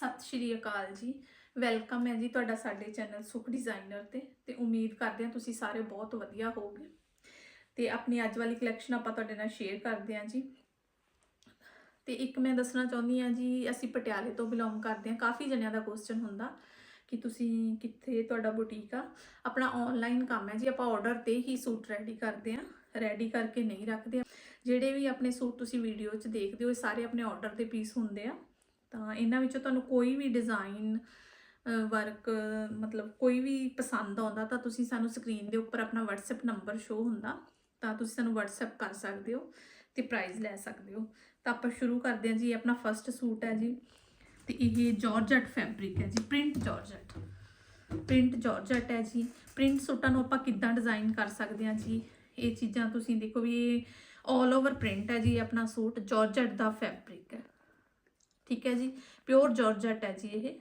ਸਤਿ ਸ਼੍ਰੀ ਅਕਾਲ ਜੀ। ਵੈਲਕਮ ਹੈ ਜੀ ਤੁਹਾਡਾ ਸਾਡੇ ਚੈਨਲ ਸੁਖ ਡਿਜ਼ਾਈਨਰ ਤੇ ਤੇ ਉਮੀਦ ਕਰਦੇ ਹਾਂ ਤੁਸੀਂ ਸਾਰੇ ਬਹੁਤ ਵਧੀਆ ਹੋਵੋਗੇ। ਤੇ ਆਪਣੀ ਅੱਜ ਵਾਲੀ ਕਲੈਕਸ਼ਨ ਆਪਾਂ ਤੁਹਾਡੇ ਨਾਲ ਸ਼ੇਅਰ ਕਰਦੇ ਹਾਂ ਜੀ। ਤੇ ਇੱਕ ਮੈਂ ਦੱਸਣਾ ਚਾਹੁੰਦੀ ਹਾਂ ਜੀ, ਅਸੀਂ ਪਟਿਆਲੇ ਤੋਂ ਬਿਲੋਂਗ ਕਰਦੇ ਹਾਂ। ਕਾਫੀ ਜਣਿਆਂ ਦਾ ਕੁਐਸਚਨ ਹੁੰਦਾ ਕਿ ਤੁਸੀਂ ਕਿੱਥੇ ਤੁਹਾਡਾ ਬੁਟੀਕ ਆ। ਆਪਣਾ ਆਨਲਾਈਨ ਕੰਮ ਹੈ ਜੀ, ਆਪਾਂ ਆਰਡਰ ਤੇ ਹੀ ਸੂਟ ਰੈਡੀ ਕਰਦੇ ਹਾਂ। ਰੈਡੀ ਕਰਕੇ ਨਹੀਂ ਰੱਖਦੇ। ਜਿਹੜੇ ਵੀ ਆਪਣੇ ਸੂਟ ਤੁਸੀਂ ਵੀਡੀਓ 'ਚ ਦੇਖਦੇ ਹੋ, ਇਹ ਸਾਰੇ ਆਪਣੇ ਆਰਡਰ ਦੇ ਪੀਸ ਹੁੰਦੇ ਆ। ਤਾਂ ਇਹਨਾਂ ਵਿੱਚੋਂ ਤੁਹਾਨੂੰ ਕੋਈ ਵੀ ਡਿਜ਼ਾਈਨ ਵਰਕ ਮਤਲਬ ਕੋਈ ਵੀ ਪਸੰਦ ਆਉਂਦਾ ਤਾਂ ਤੁਸੀਂ ਸਾਨੂੰ ਸਕਰੀਨ ਦੇ ਉੱਪਰ ਆਪਣਾ WhatsApp ਨੰਬਰ ਸ਼ੋ ਹੁੰਦਾ, ਤਾਂ ਤੁਸੀਂ ਸਾਨੂੰ WhatsApp ਕਰ ਸਕਦੇ ਹੋ ਤੇ ਪ੍ਰਾਈਸ ਲੈ ਸਕਦੇ ਹੋ। ਤਾਂ ਆਪਾਂ ਸ਼ੁਰੂ ਕਰਦੇ ਹਾਂ ਜੀ, ਇਹ ਆਪਣਾ ਫਰਸਟ ਸੂਟ ਹੈ ਜੀ ਤੇ ਇਹ ਜਾਰਜਟ ਫੈਬਰਿਕ ਹੈ ਜੀ ਪ੍ਰਿੰਟ ਜਾਰਜਟ ਪ੍ਰਿੰਟ ਜਾਰਜਟ ਹੈ ਜੀ। ਪ੍ਰਿੰਟ ਸੂਟਾਂ ਨੂੰ ਆਪਾਂ ਕਿੱਦਾਂ ਡਿਜ਼ਾਈਨ ਕਰ ਸਕਦੇ ਹਾਂ ਜੀ? ਇਹ ਚੀਜ਼ਾਂ ਤੁਸੀਂ ਦੇਖੋ ਵੀ ਇਹ 올 ਓਵਰ ਪ੍ਰਿੰਟ ਹੈ ਜੀ, ਇਹ ਆਪਣਾ ਸੂਟ ਜਾਰਜਟ ਦਾ ਫੈਬਰਿਕ ਹੈ। ਠੀਕ ਹੈ ਜੀ ਪਿਓਰ ਜਾਰਜਟ ਹੈ ਜੀ ਇਹ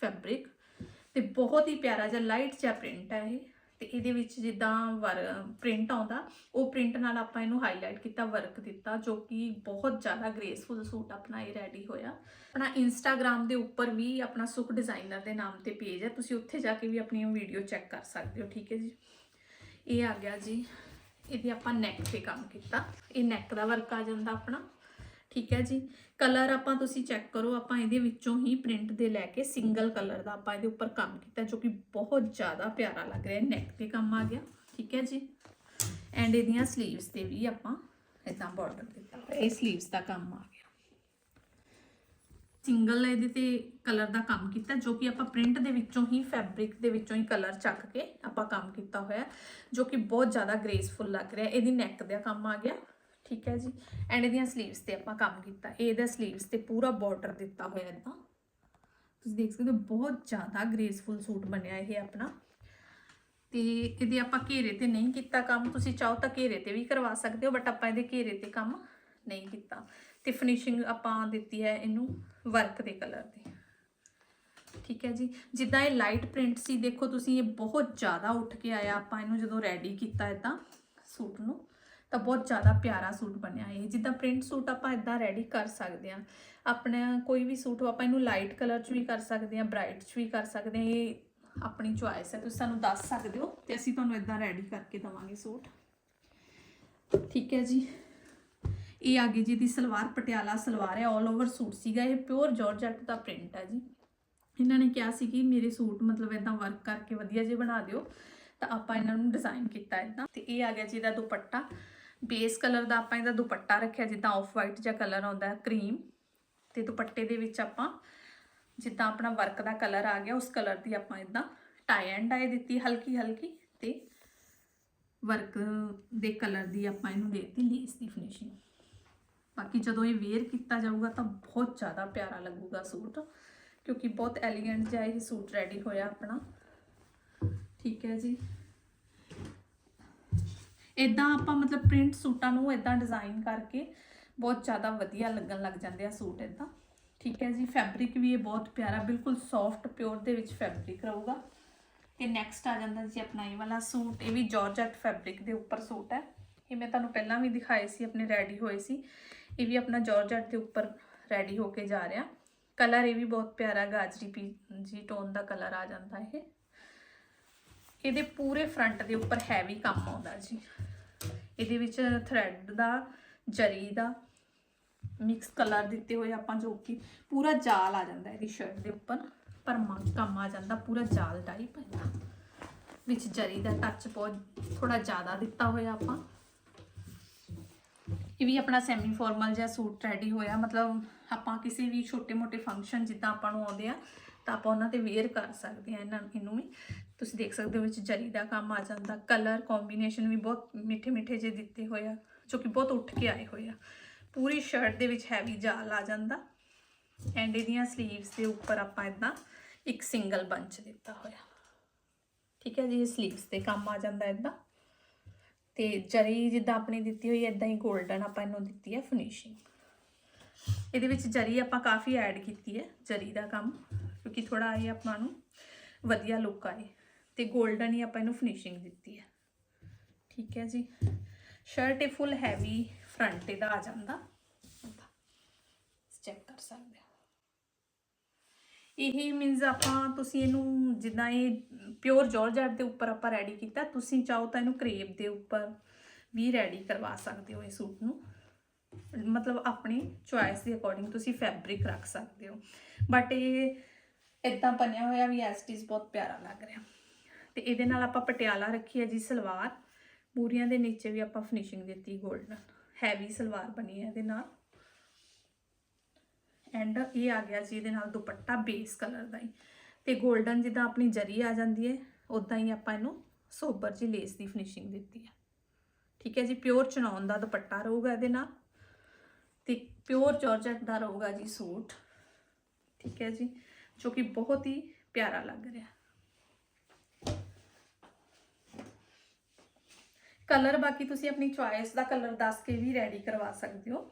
ਫੈਬਰਿਕ ਤੇ ਬਹੁਤ ਹੀ ਪਿਆਰਾ ਜਿਹਾ ਲਾਈਟ ਜਿਹਾ ਪ੍ਰਿੰਟ ਹੈ ਇਹ ਤੇ ਇਹਦੇ ਵਿੱਚ ਜਿੱਦਾਂ ਵਰ ਪ੍ਰਿੰਟ ਆਉਂਦਾ, ਉਹ ਪ੍ਰਿੰਟ ਨਾਲ ਆਪਾਂ ਇਹਨੂੰ ਹਾਈਲਾਈਟ ਕੀਤਾ ਵਰਕ ਦਿੱਤਾ, ਜੋ ਕਿ ਬਹੁਤ ਜ਼ਿਆਦਾ ਗ੍ਰੇਸਫੁਲ ਸੂਟ ਆਪਣਾ ਇਹ ਰੈਡੀ ਹੋਇਆ। ਆਪਣਾ ਇੰਸਟਾਗ੍ਰam ਦੇ ਉੱਪਰ ਵੀ ਆਪਣਾ ਸੁਖ ਡਿਜ਼ਾਈਨਰ ਦੇ ਨਾਮ ਤੇ ਪੇਜ ਹੈ, ਤੁਸੀਂ ਉੱਥੇ ਜਾ ਕੇ ਵੀ ਆਪਣੀ ਵੀਡੀਓ ਚੈੱਕ ਕਰ ਸਕਦੇ ਹੋ, ਠੀਕ ਹੈ ਜੀ। ਇਹ ਆ ਗਿਆ ਜੀ, ਇਹਦੇ ਆਪਾਂ ਨੈਕ ਤੇ ਕੰਮ ਕੀਤਾ, ਇਹ ਨੈਕ ਦਾ ਵਰਕ ਆ ਜਾਂਦਾ ਆਪਣਾ। ਠੀਕ ਹੈ ਜੀ। ਕਲਰ ਆਪਾਂ ਤੁਸੀਂ ਚੈੱਕ ਕਰੋ, ਆਪਾਂ ਇਹਦੇ ਵਿੱਚੋਂ ਹੀ ਪ੍ਰਿੰਟ ਦੇ ਲੈ ਕੇ ਸਿੰਗਲ ਕਲਰ ਦਾ ਆਪਾਂ ਇਹਦੇ ਉੱਪਰ ਕੰਮ ਕੀਤਾ, ਜੋ ਕਿ ਬਹੁਤ ਜ਼ਿਆਦਾ ਪਿਆਰਾ ਲੱਗ ਰਿਹਾ ਹੈ ਨੈਕ ਤੇ ਕੰਮ ਆ ਗਿਆ, ਠੀਕ ਹੈ ਜੀ। ਐਂਡ ਇਹਦੀਆਂ 슬ੀਵਸ ਤੇ ਵੀ ਆਪਾਂ ਇਦਾਂ ਬਾਰਡਰ ਦਿੱਤਾ ਹੋਇਆ ਇਹ 슬ੀਵਸ ਦਾ ਕੰਮ ਆ ਗਿਆ। ਸਿੰਗਲ ਇਹਦੇ ਤੇ ਕਲਰ ਦਾ ਕੰਮ ਕੀਤਾ, ਜੋ ਕਿ ਆਪਾਂ ਪ੍ਰਿੰਟ ਦੇ ਵਿੱਚੋਂ ਹੀ ਫੈਬਰਿਕ ਦੇ ਵਿੱਚੋਂ ਹੀ ਕਲਰ ਚੱਕ ਕੇ ਆਪਾਂ ਕੰਮ ਕੀਤਾ ਹੋਇਆ, ਜੋ ਕਿ ਬਹੁਤ ਜ਼ਿਆਦਾ ਗ੍ਰੇਸਫੁਲ ਲੱਗ ਰਿਹਾ। ਇਹਦੀ ਨੈਕ ਦਾ ਕੰਮ ਆ ਗਿਆ। ਠੀਕ ਹੈ ਜੀ। ਐਂਡ ਇਹਦੀਆਂ 슬ੀਵਸ ਤੇ ਆਪਾਂ ਕੰਮ ਕੀਤਾ। ਇਹਦਾ 슬ੀਵਸ ਤੇ ਪੂਰਾ ਬਾਰਡਰ ਦਿੱਤਾ ਹੋਇਆ ਇਦਾਂ ਤੁਸੀਂ ਦੇਖ ਸਕਦੇ ਹੋ, ਬਹੁਤ ਜ਼ਿਆਦਾ ਗ੍ਰੇਸਫੁਲ ਸੂਟ ਬਣਿਆ ਇਹ ਆਪਣਾ। ਤੇ ਇਹਦੇ ਆਪਾਂ ਘੇਰੇ ਤੇ ਨਹੀਂ ਕੀਤਾ ਕੰਮ। ਤੁਸੀਂ ਚਾਹੋ ਤਾਂ ਘੇਰੇ ਤੇ ਵੀ ਕਰਵਾ ਸਕਦੇ ਹੋ ਬਟ ਆਪਾਂ ਇਹਦੇ ਘੇਰੇ ਤੇ ਕੰਮ ਨਹੀਂ ਕੀਤਾ। ਤੇ ਫਿਨਿਸ਼ਿੰਗ ਆਪਾਂ ਦਿੱਤੀ ਹੈ ਇਹਨੂੰ ਵਰਕ ਦੇ ਕਲਰ ਦੀ ਠੀਕ ਹੈ ਜੀ। ਜਿੱਦਾਂ ਇਹ ਲਾਈਟ ਪ੍ਰਿੰਟ ਸੀ, ਦੇਖੋ ਤੁਸੀਂ ਇਹ ਬਹੁਤ ਜ਼ਿਆਦਾ ਉੱਠ ਕੇ ਆਇਆ ਆਪਾਂ ਇਹਨੂੰ ਜਦੋਂ ਰੈਡੀ ਕੀਤਾ ਇਦਾਂ ਸੂਟ ਨੂੰ। ਤਾਂ ਬਹੁਤ ਜ਼ਿਆਦਾ ਪਿਆਰਾ ਸੂਟ ਬਣਿਆ ਇਹ। ਜਿੱਦਾਂ ਪ੍ਰਿੰਟ ਸੂਟ ਆਪਾਂ ਇਦਾਂ ਰੈਡੀ ਕਰ ਸਕਦੇ ਹਾਂ। ਆਪਣਾ ਕੋਈ ਵੀ ਸੂਟ ਆਪਾਂ ਇਹਨੂੰ ਲਾਈਟ ਕਲਰ 'ਚ ਵੀ ਕਰ ਸਕਦੇ ਹਾਂ ਬ੍ਰਾਈਟ 'ਚ ਵੀ ਕਰ ਸਕਦੇ ਹਾਂ। ਇਹ ਆਪਣੀ ਚੁਆਇਸ ਹੈ। ਤੁਸੀਂ ਸਾਨੂੰ ਦੱਸ ਸਕਦੇ ਹੋ ਤੇ ਅਸੀਂ ਤੁਹਾਨੂੰ ਇਦਾਂ ਰੈਡੀ ਕਰਕੇ ਦਵਾਂਗੇ ਸੂਟ। ਠੀਕ ਹੈ ਜੀ। ਇਹ ਆ ਗਈ ਜੀ ਦੀ ਸਲਵਾਰ, ਪਟਿਆਲਾ ਸਲਵਾਰ ਹੈ। 올 ਓਵਰ ਸੂਟ ਸੀਗਾ ਇਹ। ਪਿਓਰ ਜਾਰਜਟ ਦਾ ਪ੍ਰਿੰਟ ਹੈ ਜੀ। ਇਹਨਾਂ ਨੇ ਕਿਹਾ ਸੀ ਕਿ ਮੇਰੇ ਸੂਟ ਮਤਲਬ ਇਦਾਂ ਵਰਕ ਕਰਕੇ ਵਧੀਆ ਜਿਹਾ ਬਣਾ ਦਿਓ। ਤਾਂ ਆਪਾਂ ਇਹਨਾਂ ਨੂੰ ਡਿਜ਼ਾਈਨ ਕੀਤਾ ਇਦਾਂ। ਤੇ ਇਹ ਆ ਗਿਆ ਜੀ ਇਹਦਾ ਦੁਪੱਟਾ। ਬੇਸ ਕਲਰ ਦਾ ਆਪਾਂ ਇਹਦਾ ਦੁਪੱਟਾ ਰੱਖਿਆ, ਜਿੱਦਾਂ ਆਫ ਵਾਈਟ ਜਿਹਾ ਕਲਰ ਆਉਂਦਾ ਹੈ ਕਰੀਮ ਤੇ ਦੁਪੱਟੇ ਦੇ ਵਿੱਚ ਆਪਾਂ ਜਿੱਦਾਂ ਆਪਣਾ ਵਰਕ ਦਾ ਕਲਰ ਆ ਗਿਆ, ਉਸ ਕਲਰ ਦੀ ਆਪਾਂ ਇਦਾਂ ਟਾਈ ਐਂਡ ਡਾਈ ਦਿੱਤੀ ਹਲਕੀ ਹਲਕੀ ਤੇ ਵਰਕ ਦੇ ਕਲਰ ਦੀ ਆਪਾਂ ਇਹਨੂੰ ਦੇਤੀ ਲੇਸ ਦੀ ਫਿਨਿਸ਼ਿੰਗ ਬਾਕੀ ਜਦੋਂ ਇਹ ਵੇਅਰ ਕੀਤਾ ਜਾਊਗਾ ਤਾਂ ਬਹੁਤ ਜ਼ਿਆਦਾ ਪਿਆਰਾ ਲੱਗੂਗਾ ਸੂਟ, ਕਿਉਂਕਿ ਬਹੁਤ ਐਲੀਗੈਂਟ ਜਿਹਾ ਇਹ ਸੂਟ ਰੈਡੀ ਹੋਇਆ ਆਪਣਾ। ਠੀਕ ਹੈ ਜੀ। ਇਦਾਂ ਆਪਾਂ ਮਤਲਬ ਪ੍ਰਿੰਟ ਸੂਟਾਂ ਨੂੰ ਇਦਾਂ ਡਿਜ਼ਾਈਨ ਕਰਕੇ ਬਹੁਤ ਜ਼ਿਆਦਾ ਵਧੀਆ ਲੱਗਣ ਲੱਗ ਜਾਂਦੇ ਆ ਸੂਟ ਇਦਾਂ ਠੀਕ ਹੈ ਜੀ ਫੈਬਰਿਕ ਵੀ ਇਹ ਬਹੁਤ ਪਿਆਰਾ, ਬਿਲਕੁਲ ਸੌਫਟ ਪਿਓਰ ਦੇ ਵਿੱਚ ਫੈਬਰਿਕ ਰਹੂਗਾ। ਤੇ ਨੈਕਸਟ ਆ ਜਾਂਦਾ ਜੀ ਆਪਣਾ ਇਹ ਵਾਲਾ ਸੂਟ, ਇਹ ਵੀ ਜਾਰਜਟ ਫੈਬਰਿਕ ਦੇ ਉੱਪਰ ਸੂਟ ਹੈ। ਇਹ ਮੈਂ ਤੁਹਾਨੂੰ ਪਹਿਲਾਂ ਵੀ ਦਿਖਾਏ ਸੀ, ਆਪਣੇ ਰੈਡੀ ਹੋਏ ਸੀ। ਇਹ ਵੀ ਆਪਣਾ ਜਾਰਜਟ ਦੇ ਉੱਪਰ ਰੈਡੀ ਹੋ ਕੇ ਜਾ ਰਿਹਾ। ਕਲਰ ਇਹ ਵੀ ਬਹੁਤ ਪਿਆਰਾ ਗਾਜਰੀ ਪੀ ਜੀ ਟੋਨ ਦਾ ਕਲਰ ਆ ਜਾਂਦਾ ਇਹ। ਇਹਦੇ ਪੂਰੇ ਫਰੰਟ ਦੇ ਉੱਪਰ ਹੈਵੀ ਕੰਮ ਆਉਂਦਾ ਜੀ। ਇਹਦੇ ਵਿੱਚ ਥ੍ਰੈਡ ਦਾ, ਜਰੀ ਦਾ ਮਿਕਸ ਕਲਰ ਦਿੱਤੇ ਹੋਏ ਆਪਾਂ ਜੋ ਕਿ ਪੂਰਾ ਜਾਲ ਆ ਜਾਂਦਾ ਇਹਦੀ ਸ਼ਰਟ ਦੇ ਉੱਪਰ, ਪਰ ਕੰਮ ਆ ਜਾਂਦਾ ਪੂਰਾ ਜਾਲ ਟਾਈਪ ਹੈ ਵਿੱਚ ਜਰੀ ਦਾ ਟੱਚ ਬਹੁਤ ਥੋੜਾ ਜ਼ਿਆਦਾ ਦਿੱਤਾ ਹੋਇਆ ਆਪਾਂ। ਇਹ ਵੀ ਆਪਣਾ ਸੈਮੀ ਫਾਰਮਲ ਜਿਹਾ ਸੂਟ ਰੈਡੀ ਹੋਇਆ। ਮਤਲਬ ਆਪਾਂ ਕਿਸੇ ਵੀ ਛੋਟੇ-ਮੋਟੇ ਫੰਕਸ਼ਨ ਜਿੱਦਾਂ ਆਪਾਂ ਨੂੰ ਆਉਂਦੇ ਆ, ਤਾਂ ਆਪਾਂ ਉਹਨਾਂ ਤੇ ਵੇਅਰ ਕਰ ਸਕਦੇ ਆ ਇਹਨਾਂ, ਇਹਨੂੰ ਵੀ। ਤੁਸੀਂ ਦੇਖ ਸਕਦੇ ਹੋ ਵਿੱਚ ਜਰੀ ਦਾ ਕੰਮ ਆ ਜਾਂਦਾ ਕਲਰ ਕੰਬੀਨੇਸ਼ਨ ਵੀ ਬਹੁਤ ਮਿੱਠੇ ਮਿੱਠੇ ਜੇ ਦਿੱਤੇ ਹੋਏ ਆ, ਜੋ ਕਿ ਬਹੁਤ ਉੱਠ ਕੇ ਆਏ ਹੋਏ ਆ। ਪੂਰੀ ਸ਼ਰਟ ਦੇ ਵਿੱਚ ਹੈਵੀ ਜਾਲ ਆ ਜਾਂਦਾ ਐਂਡ ਇਹਦੀਆਂ ਸਲੀਵਸ ਦੇ ਉੱਪਰ ਆਪਾਂ ਇਦਾਂ ਇੱਕ ਸਿੰਗਲ ਬੰਚ ਦਿੱਤਾ ਹੋਇਆ। ਠੀਕ ਹੈ ਜੀ, ਇਹ 슬ੀਵਸ ਤੇ ਕੰਮ ਆ ਜਾਂਦਾ ਇਦਾਂ ਤੇ ਜਰੀ ਜਿੱਦਾਂ ਆਪਣੀ ਦਿੱਤੀ ਹੋਈ ਇਦਾਂ ਹੀ 골ਡਨ ਆਪਾਂ ਇਹਨੂੰ ਦਿੱਤੀ ਹੈ ਫਿਨਿਸ਼ਿੰਗ ਇਹਦੇ ਵਿੱਚ ਜਰੀ ਆਪਾਂ ਕਾਫੀ ਐਡ ਕੀਤੀ ਹੈ, ਜਰੀ ਦਾ ਕੰਮ, ਕਿਉਂਕਿ ਥੋੜਾ ਇਹ ਆਪਾਂ ਨੂੰ ਵਧੀਆ ਲੁੱਕ ਆਏ। ਤੇ 골ਡਨ ਹੀ ਆਪਾਂ ਇਹਨੂੰ ਫਿਨਿਸ਼ਿੰਗ ਦਿੱਤੀ ਹੈ। ਠੀਕ ਹੈ ਜੀ। ਸ਼ਰਟ ਇਹ ਫੁੱਲ ਹੈਵੀ ਫਰੰਟ ਇਹਦਾ ਆ ਜਾਂਦਾ। ਚੈੱਕ ਕਰ ਸਕਦੇ ਹੋ। ਇਹ ਮੀਨਸ ਆਪਾਂ ਤੁਸੀਂ ਇਹਨੂੰ ਜਿੱਦਾਂ ਇਹ ਪਿਓਰ ਜਾਰਜਟ ਦੇ ਉੱਪਰ ਆਪਾਂ ਰੈਡੀ ਕੀਤਾ, ਤੁਸੀਂ ਚਾਹੋ ਤਾਂ ਇਹਨੂੰ ਕਰੇਪ ਦੇ ਉੱਪਰ ਵੀ ਰੈਡੀ ਕਰਵਾ ਸਕਦੇ ਹੋ ਇਹ ਸੂਟ ਨੂੰ। ਮਤਲਬ ਆਪਣੀ ਚੁਆਇਸ ਦੇ ਅਕੋਰਡਿੰਗ ਤੁਸੀਂ ਫੈਬਰਿਕ ਰੱਖ ਸਕਦੇ ਹੋ। ਬਟ ਇਹ ਇਦਾਂ ਬਣਿਆ ਹੋਇਆ ਵੀ ਐਸ ਇਟ ਬਹੁਤ ਪਿਆਰਾ ਲੱਗ ਰਿਹਾ। ਤੇ ਇਹਦੇ ਨਾਲ ਆਪਾਂ ਪਟਿਆਲਾ ਰੱਖੀ ਹੈ ਜੀ ਸਲਵਾਰ। ਪੂਰੀਆਂ ਦੇ ਨੀਚੇ ਵੀ ਆਪਾਂ ਫਿਨਿਸ਼ਿੰਗ ਦਿੱਤੀ 골ਡਨ ਹੈਵੀ ਸਲਵਾਰ ਬਣੀ ਹੈ ਇਹਦੇ ਨਾਲ। ਐਂਡ ਇਹ ਆ ਗਿਆ ਜੀ ਇਹਦੇ ਨਾਲ ਦੁਪੱਟਾ ਬੇਸ ਕਲਰ ਦਾ ਹੀ। ਤੇ 골ਡਨ ਜਿੱਦਾਂ ਆਪਣੀ ਜਰੀ ਆ ਜਾਂਦੀ ਹੈ ਉਦਾਂ ਹੀ ਆਪਾਂ ਇਹਨੂੰ ਸੋਬਰ ਜੀ ਲੇਸ ਦੀ ਫਿਨਿਸ਼ਿੰਗ ਦਿੱਤੀ ਹੈ। ਠੀਕ ਹੈ ਜੀ ਪਿਓਰ ਚਨੌਨ ਦਾ ਦੁਪੱਟਾ ਰਹੂਗਾ ਇਹਦੇ ਨਾਲ। ਤੇ ਪਿਓਰ ਜਾਰਜਟ ਦਾ ਰਹੂਗਾ ਜੀ ਸੂਟ। ਠੀਕ ਹੈ ਜੀ, ਜੋ ਕਿ ਬਹੁਤ ਹੀ ਪਿਆਰਾ ਲੱਗ ਰਿਹਾ। ਕਲਰ ਬਾਕੀ ਤੁਸੀਂ ਆਪਣੀ ਚੁਆਇਸ ਦਾ ਕਲਰ ਦੱਸ ਕੇ ਵੀ ਰੈਡੀ ਕਰਵਾ ਸਕਦੇ ਹੋ।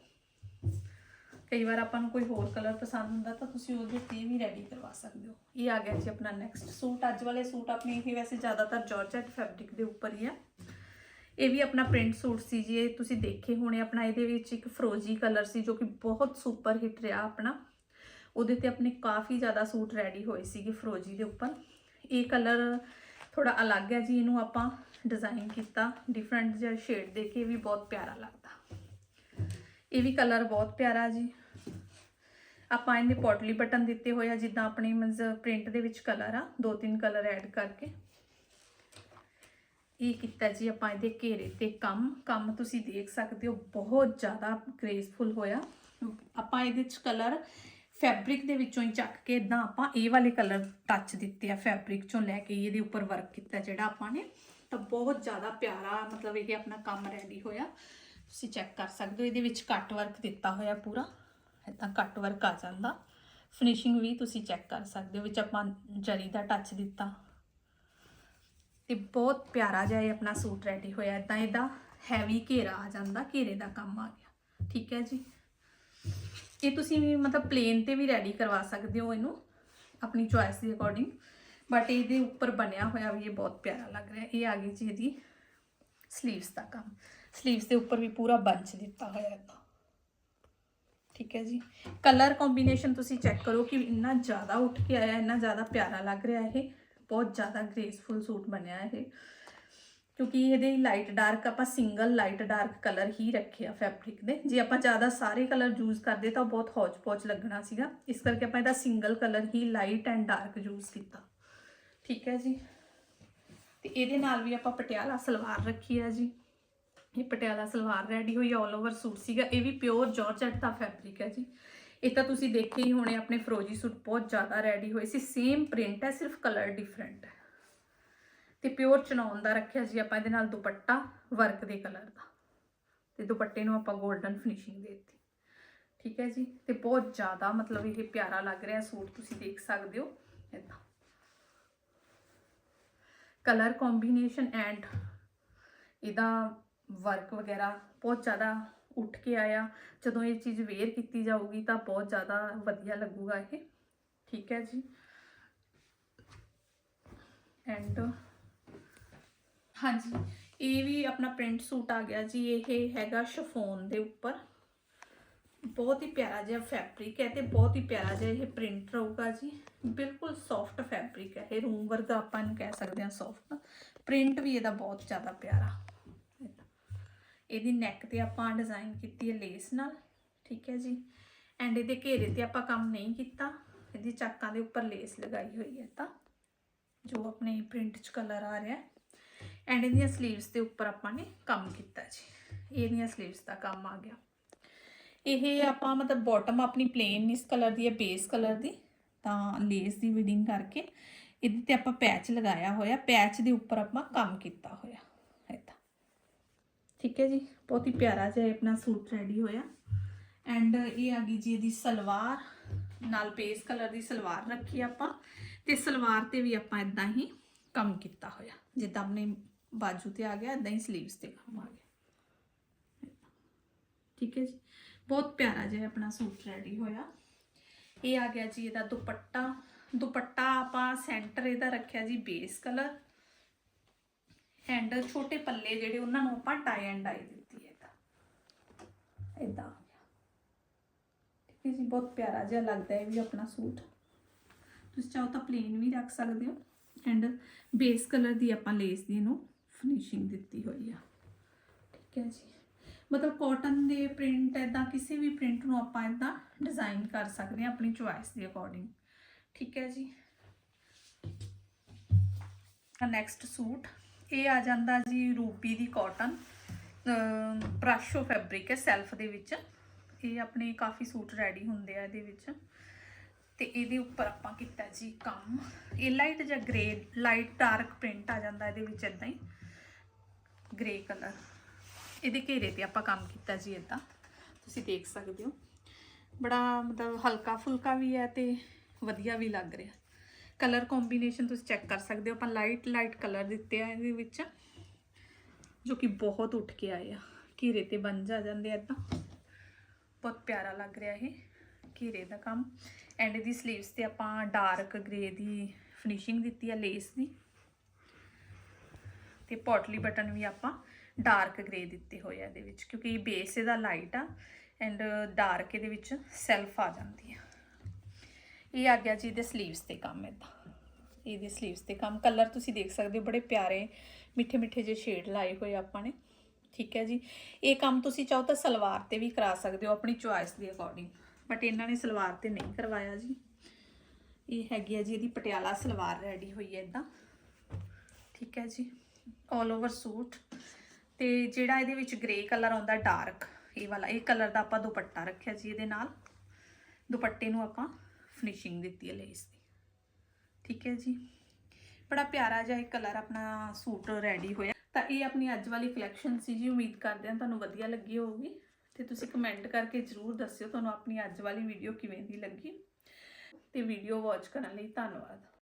ਕਈ ਵਾਰ ਆਪਾਂ ਨੂੰ ਕੋਈ ਹੋਰ ਕਲਰ ਪਸੰਦ ਹੁੰਦਾ ਤਾਂ ਤੁਸੀਂ ਉਹਦੇ ਤੇ ਵੀ ਰੈਡੀ ਕਰਵਾ ਸਕਦੇ ਹੋ। ਇਹ ਆ ਗਿਆ ਜੀ ਆਪਣਾ ਨੈਕਸਟ ਸੂਟ। ਅੱਜ ਵਾਲੇ ਸੂਟ ਆਪਣੇ ਇਹ ਵੈਸੇ ਜ਼ਿਆਦਾਤਰ ਜਾਰਜਟ ਫੈਬਰਿਕ ਦੇ ਉੱਪਰ ਹੀ ਆ। ਇਹ ਵੀ ਆਪਣਾ ਪ੍ਰਿੰਟ ਸੂਟ ਸੀ ਜੀ, ਇਹ ਤੁਸੀਂ ਦੇਖੇ ਹੋਣੇ ਆਪਣਾ, ਇਹਦੇ ਵਿੱਚ ਇੱਕ ਫਰੋਜੀ ਕਲਰ ਸੀ ਜੋ ਕਿ ਬਹੁਤ ਸੁਪਰ ਹਿੱਟ ਰਿਹਾ ਆਪਣਾ। ਉਹਦੇ ਤੇ ਆਪਣੇ ਕਾਫੀ ਜ਼ਿਆਦਾ ਸੂਟ ਰੈਡੀ ਹੋਏ ਸੀਗੇ ਫਰੋਜੀ ਦੇ ਉੱਪਰ। ਇਹ ਕਲਰ ਥੋੜਾ ਅਲੱਗ ਹੈ ਜੀ, ਇਹਨੂੰ ਆਪਾਂ ਡਿਜ਼ਾਈਨ ਕੀਤਾ ਡਿਫਰੈਂਟ ਜਿਹਾ ਸ਼ੇਡ ਦੇ ਕੇ ਵੀ ਬਹੁਤ ਪਿਆਰਾ ਲੱਗਦਾ। ਇਹ ਵੀ ਕਲਰ ਬਹੁਤ ਪਿਆਰਾ ਜੀ। ਆਪਾਂ ਇਹਦੇ ਪੋਟਲੀ ਬਟਨ ਦਿੱਤੇ ਹੋਏ ਆ, ਜਿੱਦਾਂ ਆਪਣੀ ਮਨਜ਼ ਪ੍ਰਿੰਟ ਦੇ ਵਿੱਚ ਕਲਰ ਆ, ਦੋ ਤਿੰਨ ਕਲਰ ਐਡ ਕਰਕੇ। ਇਹ ਕੀਤਾ ਜੀ ਆਪਾਂ ਇਹਦੇ ਘੇਰੇ ਤੇ ਕੰਮ। ਕੰਮ ਤੁਸੀਂ ਦੇਖ ਸਕਦੇ ਹੋ, ਬਹੁਤ ਜ਼ਿਆਦਾ ਗ੍ਰੇਸਫੁਲ ਹੋਇਆ। ਆਪਾਂ ਇਹਦੇ ਚ ਕਲਰ ਫੈਬਰਿਕ ਦੇ ਵਿੱਚੋਂ ਹੀ ਚੱਕ ਕੇ ਇਦਾਂ ਆਪਾਂ ਇਹ ਵਾਲੇ ਕਲਰ ਟੱਚ ਦਿੱਤੇ ਆ ਫੈਬਰਿਕ ਚੋਂ ਲੈ ਕੇ ਇਹਦੇ ਉੱਪਰ ਵਰਕ ਕੀਤਾ, ਜਿਹੜਾ ਆਪਾਂ ਨੇ ਤਾਂ ਬਹੁਤ ਜ਼ਿਆਦਾ ਪਿਆਰਾ ਮਤਲਬ ਇਹ ਆਪਣਾ ਕੰਮ ਰੈਡੀ ਹੋਇਆ। ਤੁਸੀਂ ਚੈੱਕ ਕਰ ਸਕਦੇ ਹੋ, ਇਹਦੇ ਵਿੱਚ ਕੱਟ ਵਰਕ ਦਿੱਤਾ ਹੋਇਆ ਪੂਰਾ। ਇਦਾਂ ਕੱਟ ਵਰਕ ਆ ਜਾਂਦਾ। ਫਿਨਿਸ਼ਿੰਗ ਵੀ ਤੁਸੀਂ ਚੈੱਕ ਕਰ ਸਕਦੇ ਹੋ, ਵਿੱਚ ਆਪਾਂ ਜਰੀ ਦਾ ਟੱਚ ਦਿੱਤਾ। ਤੇ ਬਹੁਤ ਪਿਆਰਾ ਜਿਹਾ ਇਹ ਆਪਣਾ ਸੂਟ ਰੈਡੀ ਹੋਇਆ। ਇਦਾਂ ਇਹਦਾ ਹੈਵੀ ਘੇਰਾ ਆ ਜਾਂਦਾ, ਘੇਰੇ ਦਾ ਕੰਮ ਆ ਗਿਆ। ਠੀਕ ਹੈ ਜੀ? ਇਹ ਤੁਸੀਂ ਮਤਲਬ ਪਲੇਨ ਤੇ ਵੀ ਰੈਡੀ ਕਰਵਾ ਸਕਦੇ ਹੋ ਇਹਨੂੰ, ਆਪਣੀ ਚੁਆਇਸ ਦੇ ਅਕੋਰਡਿੰਗ ਬਟ ਇਹਦੇ ਉੱਪਰ ਬਣਿਆ ਹੋਇਆ ਵੀ ਇਹ ਬਹੁਤ ਪਿਆਰਾ ਲੱਗ ਰਿਹਾ ਇਹ ਆ ਗਈ ਜੀ ਇਹਦੀ ਸਲੀਵਸ ਦਾ ਕੰਮ। ਸਲੀਵਸ ਦੇ ਉੱਪਰ ਵੀ ਪੂਰਾ ਬੰਚ ਦਿੱਤਾ ਹੋਇਆ ਇਦਾਂ ਠੀਕ ਹੈ ਜੀ। ਕਲਰ ਕੰਬੀਨੇਸ਼ਨ ਤੁਸੀਂ ਚੈੱਕ ਕਰੋ ਕਿ ਇੰਨਾ ਜ਼ਿਆਦਾ ਉੱਠ ਕੇ ਆਇਆ, ਇੰਨਾ ਜ਼ਿਆਦਾ ਪਿਆਰਾ ਲੱਗ ਰਿਹਾ ਇਹ। ਬਹੁਤ ਜ਼ਿਆਦਾ ਗ੍ਰੇਸਫੁਲ ਸੂਟ ਬਣਿਆ ਇਹ। ਕਿਉਂਕਿ ਇਹਦੇ ਲਾਈਟ ਡਾਰਕ ਆਪਾਂ ਸਿੰਗਲ ਲਾਈਟ ਡਾਰਕ ਕਲਰ ਹੀ ਰੱਖਿਆ ਫੈਬਰਿਕ ਦੇ। ਜੇ ਆਪਾਂ ਜ਼ਿਆਦਾ ਸਾਰੇ ਕਲਰ ਯੂਜ਼ ਕਰਦੇ ਤਾਂ ਬਹੁਤ ਹੌਜ ਪੌਜ ਲੱਗਣਾ ਸੀਗਾ। ਇਸ ਕਰਕੇ ਆਪਾਂ ਇਹਦਾ ਸਿੰਗਲ ਕਲਰ ਹੀ ਲਾਈਟ ਐਂਡ ਡਾਰਕ ਯੂਜ਼ ਕੀਤਾ। ਠੀਕ ਹੈ ਜੀ। ਤੇ ਇਹਦੇ ਨਾਲ ਵੀ ਆਪਾਂ ਪਟਿਆਲਾ ਸਲਵਾਰ ਰੱਖੀ ਹੈ ਜੀ। ਇਹ ਪਟਿਆਲਾ ਸਲਵਾਰ ਰੈਡੀ ਹੋਈ ਆਲ ਓਵਰ ਸੂਟ ਸੀਗਾ। ਇਹ ਵੀ ਪਿਓਰ ਜਾਰਜਟ ਦਾ ਫੈਬਰਿਕ ਹੈ ਜੀ। ਇਹ ਤਾਂ ਤੁਸੀਂ ਦੇਖੇ ਹੀ ਹੋਣੇ, ਆਪਣੇ ਫਰੋਜੀ ਸੂਟ ਬਹੁਤ ਜ਼ਿਆਦਾ ਰੈਡੀ ਹੋਏ ਸੀ। ਸੇਮ ਪ੍ਰਿੰਟ ਹੈ, ਸਿਰਫ ਕਲਰ ਡਿਫਰੈਂਟ ਹੈ। ਤੇ ਪਿਓਰ ਚਨੌਨ ਦਾ ਰੱਖਿਆ ਜੀ ਆਪਾਂ ਇਹਦੇ ਨਾਲ ਦੁਪੱਟਾ ਵਰਕ ਦੇ ਕਲਰ ਦਾ। ਤੇ ਦੁਪੱਟੇ ਨੂੰ ਆਪਾਂ 골ਡਨ ਫਿਨਿਸ਼ਿੰਗ ਦੇ ਦਿੱਤੀ। ਠੀਕ ਹੈ ਜੀ। ਤੇ ਬਹੁਤ ਜ਼ਿਆਦਾ ਮਤਲਬ ਇਹ ਪਿਆਰਾ ਲੱਗ ਰਿਹਾ ਸੂਟ, ਤੁਸੀਂ ਦੇਖ ਸਕਦੇ ਹੋ। ਇਦਾਂ। ਕਲਰ ਕੰਬੀਨੇਸ਼ਨ ਐਂਡ ਇਹਦਾ ਵਰਕ ਵਗੈਰਾ ਬਹੁਤ ਜ਼ਿਆਦਾ ਉੱਠ ਕੇ ਆਇਆ ਜਦੋਂ ਇਹ ਚੀਜ਼ ਵੇਅਰ ਕੀਤੀ ਜਾਊਗੀ ਤਾਂ ਬਹੁਤ ਜ਼ਿਆਦਾ ਵਧੀਆ ਲੱਗੂਗਾ ਇਹ ਠੀਕ ਹੈ ਜੀ ਐਂਡ ਹਾਂਜੀ ਇਹ ਵੀ ਆਪਣਾ ਪ੍ਰਿੰਟ ਸੂਟ ਆ ਗਿਆ ਜੀ ਇਹ ਹੈਗਾ ਸ਼ਫੋਨ ਦੇ ਉੱਪਰ ਬਹੁਤ ਹੀ ਪਿਆਰਾ ਜਿਹਾ ਫੈਬਰਿਕ ਹੈ ਤੇ ਬਹੁਤ ਹੀ ਪਿਆਰਾ ਜਿਹਾ ਇਹ ਪ੍ਰਿੰਟ ਰਹੂਗਾ ਜੀ। ਬਿਲਕੁਲ ਸੌਫਟ ਫੈਬਰਿਕ ਹੈ। ਇਹ ਰੂਮ ਵਰਗਾ ਆਪਾਂ ਇਹਨੂੰ ਕਹਿ ਸਕਦੇ ਹਾਂ ਸੌਫਟ ਪ੍ਰਿੰਟ ਵੀ ਇਹਦਾ ਬਹੁਤ ਜ਼ਿਆਦਾ ਪਿਆਰਾ। ਇਹਦੀ ਨੈਕ ਤੇ ਆਪਾਂ ਡਿਜ਼ਾਈਨ ਕੀਤੀ ਹੈ ਲੇਸ ਨਾਲ। ਠੀਕ ਹੈ ਜੀ। ਐਂਡ ਇਹਦੇ ਘੇਰੇ ਤੇ ਆਪਾਂ ਕੰਮ ਨਹੀਂ ਕੀਤਾ। ਇਹਦੀ ਚਾਕਾਂ ਦੇ ਉੱਪਰ ਲੇਸ ਲਗਾਈ ਹੋਈ ਹੈ ਤਾਂ। ਜੋ ਆਪਣੇ ਪ੍ਰਿੰਟ 'ਚ ਕਲਰ ਆ ਰਿਹਾ ਐਂਡ ਇਹਦੀਆਂ ਸਲੀਵਸ ਦੇ ਉੱਪਰ ਆਪਾਂ ਨੇ ਕੰਮ ਕੀਤਾ ਜੀ। ਇਹਦੀਆਂ ਸਲੀਵਸ ਦਾ ਕੰਮ ਆ ਗਿਆ। ਇਹ ਆਪਾਂ ਮਤਲਬ ਬਾਟਮ ਆਪਣੀ ਪਲੇਨ ਇਸ ਕਲਰ ਦੀ ਹੈ ਬੇਸ ਕਲਰ ਦੀ, ਤਾਂ ਲੇਸ ਦੀ ਵਿਡਿੰਗ ਕਰਕੇ ਇਹਦੇ ਤੇ ਆਪਾਂ ਪੈਚ ਲਗਾਇਆ ਹੋਇਆ ਪੈਚ ਦੇ ਉੱਪਰ ਆਪਾਂ ਕੰਮ ਕੀਤਾ ਹੋਇਆ, ਇਦਾਂ। ਠੀਕ ਹੈ ਜੀ, ਬਹੁਤ ਹੀ ਪਿਆਰਾ ਜਿਹਾ ਆਪਣਾ ਸੂਟ ਰੈਡੀ ਹੋਇਆ। ਐਂਡ ਇਹ ਆ ਗਈ ਜੀ ਇਹਦੀ ਸਲਵਾਰ, ਨਾਲ ਪੇਸ ਕਲਰ ਦੀ ਸਲਵਾਰ ਰੱਖੀ ਆਪਾਂ, ਤੇ ਸਲਵਾਰ ਤੇ ਵੀ ਆਪਾਂ ਇਦਾਂ ਹੀ ਕੰਮ ਕੀਤਾ ਹੋਇਆ। ਜਿੱਦਾਂ ਆਪਣੇ ਬਾਜੂ ਤੇ ਆ ਗਿਆ, ਇਦਾਂ ਹੀ ਸਲੀਵਸ ਤੇ ਕੰਮ ਆ ਗਿਆ। ਠੀਕ ਹੈ ਜੀ। ਬਹੁਤ ਪਿਆਰਾ ਜਿਹਾ ਆਪਣਾ ਸੂਟ ਰੈਡੀ ਹੋਇਆ। ਇਹ ਆ ਗਿਆ ਜੀ ਇਹਦਾ ਦੁਪੱਟਾ। ਦੁਪੱਟਾ ਆਪਾਂ ਸੈਂਟਰ ਇਹਦਾ ਰੱਖਿਆ ਜੀ ਬੇਸ ਕਲਰ ਐਂਡ ਛੋਟੇ ਪੱਲੇ ਜਿਹੜੇ ਉਹਨਾਂ ਨੂੰ ਆਪਾਂ ਟਾਈ ਐਂਡ ਡਾਈ ਦਿੱਤੀ ਹੈ ਤਾਂ ਇਦਾਂ ਠੀਕ ਹੈ ਜੀ, ਬਹੁਤ ਪਿਆਰਾ ਜਿਹਾ ਲੱਗਦਾ ਹੈ ਵੀ ਆਪਣਾ ਸੂਟ। ਤੁਸੀਂ ਚਾਹੋ ਤਾਂ ਪਲੇਨ ਵੀ ਰੱਖ ਸਕਦੇ ਹੋ। ਐਂਡ ਬੇਸ ਕਲਰ ਦੀ ਆਪਾਂ ਲੇਸ ਦੀ ਇਹਨੂੰ ਫਿਨਿਸ਼ਿੰਗ ਦਿੱਤੀ ਹੋਈ ਆ। ਠੀਕ ਹੈ ਜੀ। ਮਤਲਬ ਕਾਟਨ ਦੇ ਪ੍ਰਿੰਟ ਐਦਾਂ ਕਿਸੇ ਵੀ ਪ੍ਰਿੰਟ ਨੂੰ ਆਪਾਂ ਐਦਾਂ ਡਿਜ਼ਾਈਨ ਕਰ ਸਕਦੇ ਹਾਂ ਆਪਣੀ ਚੁਆਇਸ ਦੇ ਅਕੋਰਡਿੰਗ ਠੀਕ ਹੈ ਜੀ। ਨੈਕਸਟ ਸੂਟ, ਇਹ ਆ ਜਾਂਦਾ ਜੀ ਰੂਬੀ ਦੀ ਕਾਟਨ ਪ੍ਰਾਸ਼ੋ ਫੈਬਰਿਕ ਹੈ ਸੈਲਫ ਦੇ ਵਿੱਚ। ਇਹ ਆਪਣੇ ਕਾਫੀ ਸੂਟ ਰੈਡੀ ਹੁੰਦੇ ਆ ਇਹਦੇ ਵਿੱਚ। ਤੇ ਇਹਦੇ ਉੱਪਰ ਆਪਾਂ ਕੀਤਾ ਜੀ ਕੰਮ। ਇਹ ਲਾਈਟ ਜਾਂ ਗ੍ਰੇ ਲਾਈਟ ਡਾਰਕ ਪ੍ਰਿੰਟ ਆ ਜਾਂਦਾ ਇਹਦੇ ਵਿੱਚ ਇਦਾਂ ਹੀ। ਗ੍ਰੇ ਕਲਰ ਇਹਦੇ ਘੇਰੇ ਤੇ ਆਪਾਂ ਕੰਮ ਕੀਤਾ ਜੀ ਇਦਾਂ ਤੁਸੀਂ ਦੇਖ ਸਕਦੇ ਹੋ। ਬੜਾ ਮਤਲਬ ਹਲਕਾ ਫੁਲਕਾ ਵੀ ਹੈ ਤੇ ਵਧੀਆ ਵੀ ਲੱਗ ਰਿਹਾ। ਕਲਰ ਕੰਬੀਨੇਸ਼ਨ ਤੁਸੀਂ ਚੈੱਕ ਕਰ ਸਕਦੇ ਹੋ। ਆਪਾਂ ਲਾਈਟ ਲਾਈਟ ਕਲਰ ਦਿੱਤੇ ਆ ਇਹਦੇ ਵਿੱਚ, ਜੋ ਕਿ ਬਹੁਤ ਉੱਠ ਕੇ ਆਏ ਆ। ਘੇਰੇ ਤੇ ਬਣ ਜਾ ਜਾਂਦੇ ਆ ਇਦਾਂ ਬਹੁਤ ਪਿਆਰਾ ਲੱਗ ਰਿਹਾ ਇਹ ਘੇਰੇ ਦਾ ਕੰਮ। ਐਂਡ ਦੀ 슬ੀਵਸ ਤੇ ਆਪਾਂ ਡਾਰਕ ਗ੍ਰੇ ਦੀ ਫਿਨਿਸ਼ਿੰਗ ਦਿੱਤੀ ਆ ਲੇਸ ਦੀ। ਤੇ ਪੋਟਲੀ ਬਟਨ ਵੀ ਆਪਾਂ ਡਾਰਕ ਗ੍ਰੇ ਦਿੱਤੇ ਹੋਏ ਆ ਇਹਦੇ ਵਿੱਚ, ਕਿਉਂਕਿ ਇਹ ਬੇਸ ਇਹਦਾ ਲਾਈਟ ਆ ਐਂਡ ਡਾਰਕ ਇਹਦੇ ਵਿੱਚ ਸੈਲਫ ਆ ਜਾਂਦੀ ਆ। ਇਹ ਆ ਗਿਆ ਜੀ ਇਹਦੇ ਸਲੀਵਸ ਤੇ ਕੰਮ ਇਦਾਂ ਇਹਦੇ ਸਲੀਵਸ ਤੇ ਕੰਮ ਕਲਰ ਤੁਸੀਂ ਦੇਖ ਸਕਦੇ ਹੋ, ਬੜੇ ਪਿਆਰੇ, ਮਿੱਠੇ ਮਿੱਠੇ ਜਿਹੇ ਸ਼ੇਡ ਲਾਏ ਹੋਏ ਆਪਾਂ ਨੇ। ਠੀਕ ਹੈ ਜੀ। ਇਹ ਕੰਮ ਤੁਸੀਂ ਚਾਹੋ ਤਾਂ ਸਲਵਾਰ ਤੇ ਵੀ ਕਰਾ ਸਕਦੇ ਹੋ, ਆਪਣੀ ਚੋਇਸ ਦੇ ਅਕੋਰਡਿੰਗ ਬਟ ਇਹਨਾਂ ਨੇ ਸਲਵਾਰ ਤੇ ਨਹੀਂ ਕਰਵਾਇਆ ਜੀ। ਇਹ ਹੈਗੀ ਆ ਜੀ ਇਹਦੀ ਪਟਿਆਲਾ ਸਲਵਾਰ ਰੈਡੀ ਹੋਈ ਹੈ ਇਦਾਂ ਠੀਕ ਹੈ ਜੀ। 올 ਓਵਰ ਸੂਟ ਤੇ ਜਿਹੜਾ ਇਹਦੇ ਵਿੱਚ ਗ੍ਰੇ ਕਲਰ ਆਉਂਦਾ ਡਾਰਕ ਇਹ ਵਾਲਾ, ਇਹ ਕਲਰ ਦਾ ਆਪਾਂ ਦੁਪੱਟਾ ਰੱਖਿਆ ਜੀ ਇਹਦੇ ਨਾਲ। ਦੁਪੱਟੇ ਨੂੰ ਆਪਾਂ ਫਿਨਿਸ਼ਿੰਗ ਦਿੱਤੀ ਹੈ ਲੇਸ ਦੀ। ਠੀਕ ਹੈ ਜੀ। ਬੜਾ ਪਿਆਰਾ ਜਿਹਾ ਇਹ ਕਲਰ ਆਪਣਾ ਸੂਟ ਰੈਡੀ ਹੋਇਆ। ਤਾਂ ਇਹ ਆਪਣੀ ਅੱਜ ਵਾਲੀ ਕਲੈਕਸ਼ਨ ਸੀ ਜੀ, ਉਮੀਦ ਕਰਦੇ ਹਾਂ ਤੁਹਾਨੂੰ ਵਧੀਆ ਲੱਗੀ ਹੋਊਗੀ। ਤੇ ਤੁਸੀਂ ਕਮੈਂਟ ਕਰਕੇ ਜਰੂਰ ਦੱਸਿਓ ਤੁਹਾਨੂੰ ਆਪਣੀ ਅੱਜ ਵਾਲੀ ਵੀਡੀਓ ਕਿਵੇਂ ਦੀ ਲੱਗੀ। ਤੇ ਵੀਡੀਓ ਵਾਚ ਕਰਨ ਲਈ ਧੰਨਵਾਦ।